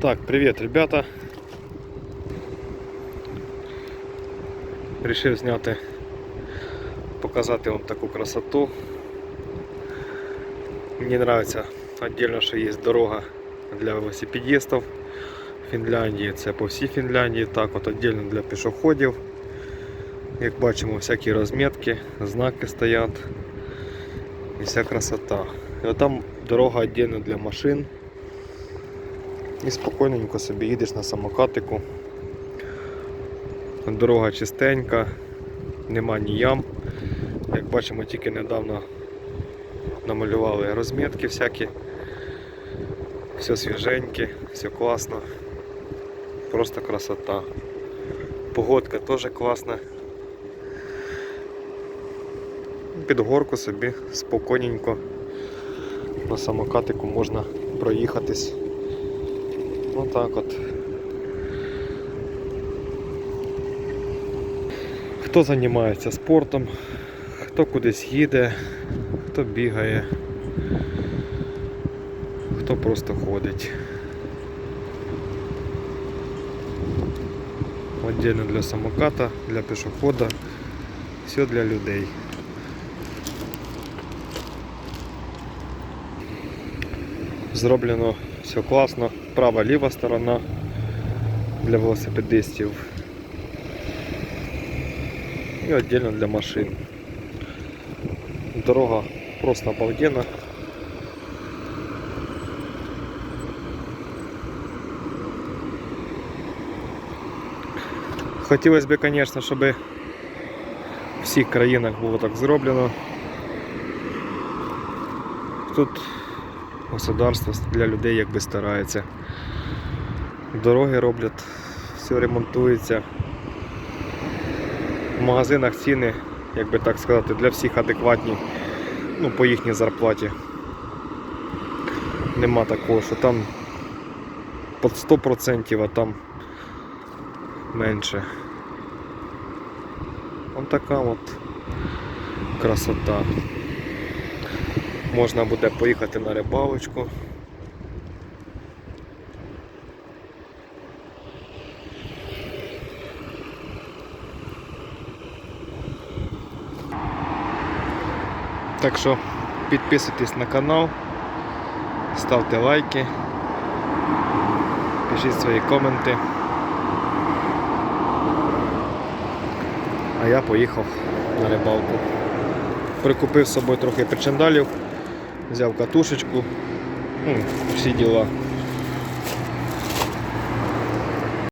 Так, привет, ребята. Рішив зняти, показати вам таку красоту. Мені подобається віддільно, що є дорога для велосипедистів. Фінляндії це по всій Фінляндії, так от віддільно для пішоходів. Як бачимо, всякі розмітки, знаки стоять і вся красота. І от там дорога віддільно для машин. І спокійненько собі їдеш на самокатику. Дорога чистенька, нема ні ям. Як бачимо, тільки недавно намалювали розмітки всякі. Все свіженьке, все класно. Просто красота. Погодка теж класна. Під горку собі спокійненько на самокатику можна проїхатись. Отак от. Хто займається спортом, хто кудись їде, хто бігає, хто просто ходить. Отдельно для самоката, для пішохода, все для людей. Зроблено все класно, права ліва сторона для велосипедистів і віддільно для машин. Дорога просто обалденна. Хотілося б, звісно, щоб в всіх країнах було так зроблено. Тут государство для людей якби старається. Дороги роблять, все ремонтується. В магазинах ціни, як би так сказати, для всіх адекватні, ну, по їхній зарплаті. Нема такого, що там під 100%, а там менше. Ось така от красота. Можна буде поїхати на рибалочку. Так що підписуйтесь на канал, ставте лайки, пишіть свої коменти. А я поїхав на рибалку. Прикупив з собою трохи причандалів, взяв катушечку, ну, всі діла.